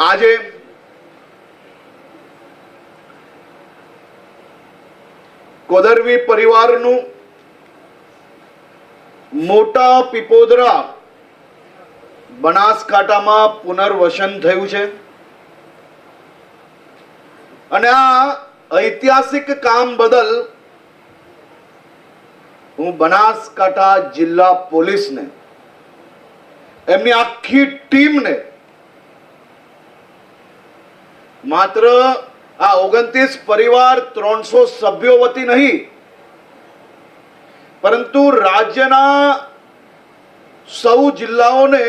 આજે કોદરવી પરિવારનું મોટા પીપોદરા બનાસકાંઠામાં પુનર્વસન થયું છે. અને આ ઐતિહાસિક કામ બદલ હું બનાસકાંઠા જિલ્લા પોલીસને, એમની આખી ટીમને માત્ર આ ઓગણત્રીસ પરિવાર ત્રણસો સભ્યો વતી નહીં, પરંતુ રાજ્યના સૌ જિલ્લાઓને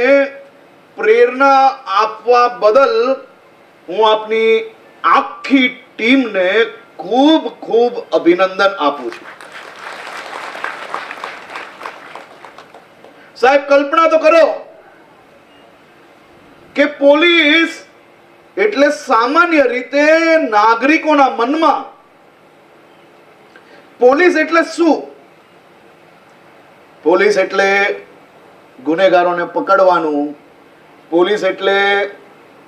પ્રેરણા આપવા બદલ હું આપની આખી ટીમને ખૂબ ખૂબ અભિનંદન આપું છું. સાહેબ, કલ્પના તો કરો કે પોલીસ એટલે સામાન્ય રીતે નાગરિકોના મનમાં પોલીસ એટલે શું? પોલીસ એટલે ગુનેગારોને પકડવાનું. પોલીસ એટલે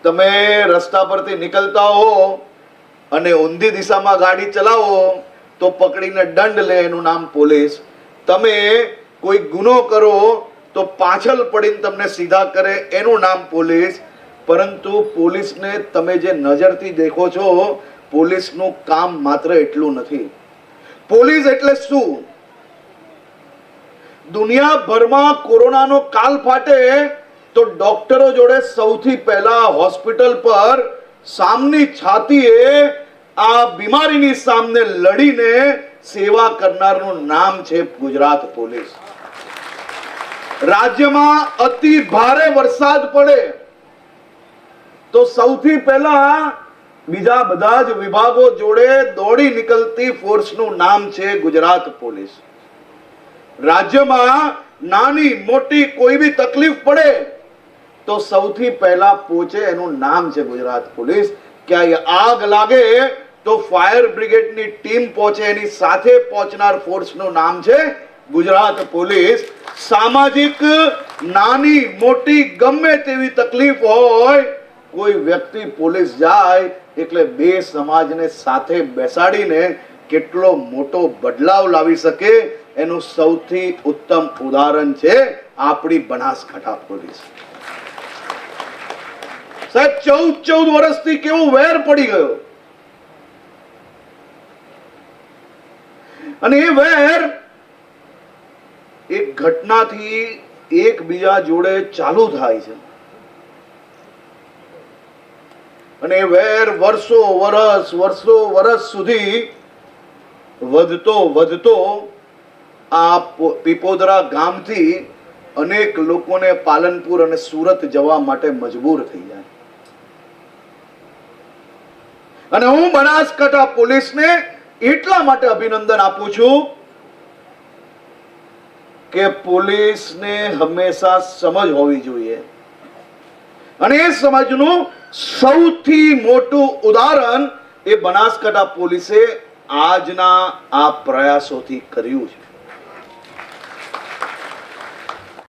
તમે રસ્તા પરથી નીકળતા હો અને ઊંધી દિશામાં ગાડી ચલાવો તો પકડીને દંડ લે એનું નામ પોલીસ. તમે કોઈ ગુનો કરો તો પાછળ પડીને તમને સીધા કરે એનું નામ પોલીસ. પરંતુ પોલીસને તમે જે નજરથી દેખો છો, પોલીસનું કામ માત્ર એટલું નથી. પોલીસ એટલે શું? દુનિયાભરમાં કોરોનાનો કાલ ફાટે તો ડોક્ટરો જોડે સૌથી પહેલા હોસ્પિટલ પર સામની છાતીએ આ બીમારીની સામે લડીને સેવા કરનારનું નામ છે ગુજરાત પોલીસ. રાજ્યમાં અતિ ભારે વરસાદ પડે. તો સૌથી પહેલા બીજા બધા જ વિભાગો જોડે દોડી નીકળતી ફોર્સનું નામ છે ગુજરાત પોલીસ. રાજ્યમાં નાની મોટી કોઈ બી તકલીફ પડે તો સૌથી પહેલા પહોંચે એનું નામ છે ગુજરાત પોલીસ. ક્યાંય આગ લાગે તો ફાયર બ્રિગેડની ટીમ પહોંચે, એની સાથે પહોંચનાર ફોર્સનું નામ છે ગુજરાત પોલીસ. સામાજિક નાની મોટી ગમે તેવી તકલીફ હોય કોઈ વ્યક્તિ પોલીસ જાય એટલે બે સમાજને સાથે બેસાડીને કેટલો મોટો બદલાવ લાવી શકે, એનું સૌથી ઉત્તમ ઉદાહરણ છે આપણી બનાસકાંઠા પોલીસ. સાહેબ, ચૌદ ચૌદ વર્ષથી કેવો વેર પડી ગયો. અને એ વેર એક ઘટનાથી એકબીજા જોડે ચાલુ થાય છે. અને વેર વર્ષો વર્ષ વર્ષો વર્ષ સુધી વધતો વધતો આ પીપોદરા ગામથી અનેક લોકોને પાલનપુર અને સુરત જવા માટે મજબૂર થઈ જાય. અને હું બનાસકાંઠા પોલીસને એટલા માટે અભિનંદન આપું છું કે પોલીસને હંમેશા સમજ હોવી જોઈએ. અને એ સમજનું સૌથી મોટું ઉદાહરણ એ બનાસકાંઠા પોલીસે આજના આ પ્રયાસોથી કર્યું છે.